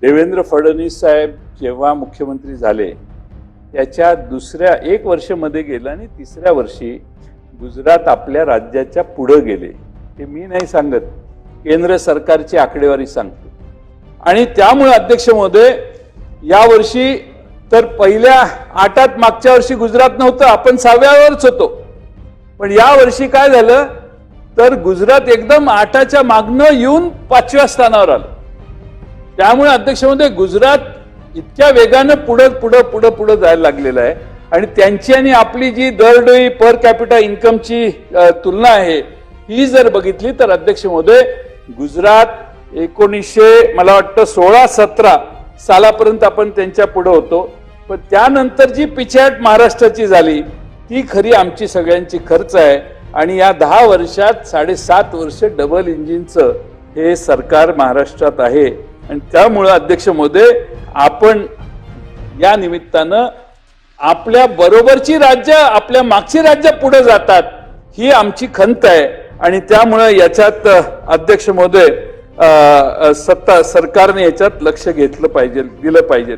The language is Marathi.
देवेंद्र फडणवीस साहेब जेव्हा मुख्यमंत्री झाले त्याच्या दुसऱ्या एक वर्षमध्ये गेलं आणि तिसऱ्या वर्षी गुजरात आपल्या राज्याच्या पुढं गेले. हे मी नाही सांगत. केंद्र सरकारची आकडेवारी सांगते. आणि त्यामुळे अध्यक्ष महोदय यावर्षी तर पहिल्या आठात मागच्या वर्षी गुजरात नव्हतं आपण सहाव्यावरच होतो. पण या वर्षी काय झालं? तर गुजरात एकदम आठाच्या मागनं येऊन पाचव्या स्थानावर आलं. त्यामुळे अध्यक्ष महोदय गुजरात इतक्या वेगानं पुढं पुढं पुढं पुढं जायला लागलेलं आहे. आणि त्यांची आणि आपली जी दरडोई पर कॅपिटा इन्कमची तुलना आहे ही जर बघितली तर अध्यक्ष महोदय गुजरात एकोणीसशे मला वाटतं सोळा सतरा सालापर्यंत आपण त्यांच्या पुढे होतो. पण त्यानंतर जी पिछाट महाराष्ट्राची झाली ती खरी आमची सगळ्यांची खर्च आहे. आणि या दहा वर्षात साडेसात वर्ष डबल इंजिनचं हे सरकार महाराष्ट्रात आहे. आणि त्यामुळं अध्यक्ष महोदय आपण या निमित्तानं आपल्या बरोबरची राज्य आपल्या मागची राज्य पुढे जातात ही आमची खंत आहे. आणि त्यामुळं याच्यात अध्यक्ष महोदय सत्ता सरकारने याच्यात लक्ष घेतलं पाहिजे दिलं पाहिजे.